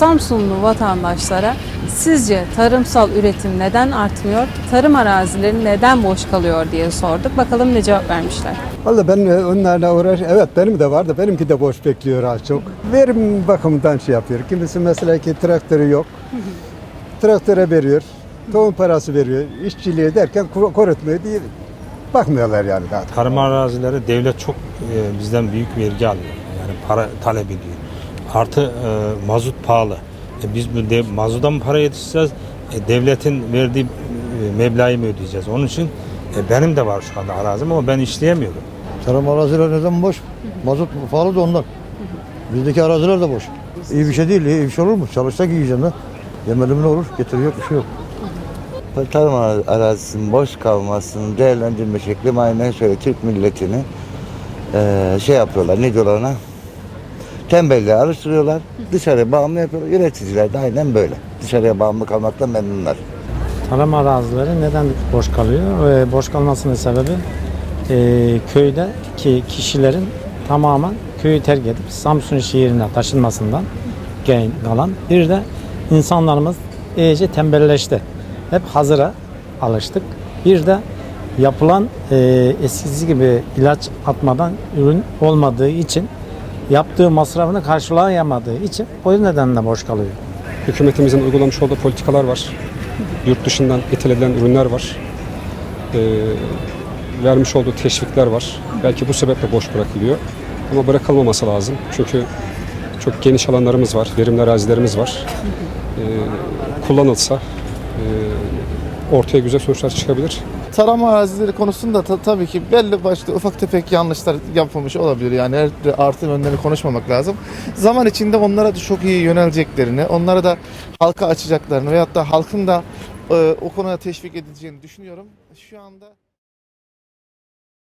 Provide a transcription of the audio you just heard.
Samsunlu vatandaşlara sizce tarımsal üretim neden artmıyor, tarım arazileri neden boş kalıyor diye sorduk. Bakalım ne cevap vermişler. Valla ben e, onlarla uğraş, evet benim de var da benimki de boş bekliyor az çok. Verim bakımından şey yapıyor. Kimisi mesela ki traktörü yok. Traktöre veriyor, tohum parası veriyor, işçiliği derken korutmuyor diye bakmıyorlar yani daha. Tarım arazileri devlet çok e, bizden büyük vergi alıyor. Yani para talep ediyor. Artı e, mazot pahalı. E, biz bu dev, mazoda mı para yetişeceğiz? E, devletin verdiği e, meblağı mı ödeyeceğiz? Onun için e, benim de var şu anda arazim ama ben işleyemiyorum. Tarım arazileri neden boş? Mazot pahalı da ondan. Bizdeki araziler de boş. İyi bir şey değil, iyi bir şey olur mu? Çalışsak yiyeceğim lan. Yemedim ne olur? Getiriyor bir şey yok. Tarım arazisinin boş kalmasını değerlendirme şeklim aynen şöyle Türk milletini eee, şey yapıyorlar ne diyorlar ona tembelliğe alıştırıyorlar dışarıya bağımlı yapıyorlar üreticiler de aynen böyle dışarıya bağımlı kalmaktan memnunlar. Tarım arazileri neden boş kalıyor? Ee, boş kalmasının sebebi e, köydeki kişilerin tamamen köyü terk edip Samsun şehrine taşınmasından kalan. Bir de insanlarımız iyice tembelleşti. Hep hazıra alıştık. Bir de yapılan e, eskisi gibi ilaç atmadan ürün olmadığı için yaptığı masrafını karşılayamadığı için o nedenle boş kalıyor. Hükümetimizin uygulamış olduğu politikalar var. Yurt dışından ithal ürünler var. Ee, vermiş olduğu teşvikler var. Belki bu sebeple boş bırakılıyor. Ama bırakılmaması lazım. Çünkü çok geniş alanlarımız var, verimli arazilerimiz var. Ee, kullanılsa e, ortaya güzel sonuçlar çıkabilir. Tarım arazileri konusunda ta- tabii ki belli başlı ufak tefek yanlışlar yapılmış olabilir. Yani her artı yönlerini konuşmamak lazım. Zaman içinde onlara da çok iyi yöneleceklerini, onlara da halka açacaklarını veyahut da halkın da e, o konuda teşvik edileceğini düşünüyorum. Şu anda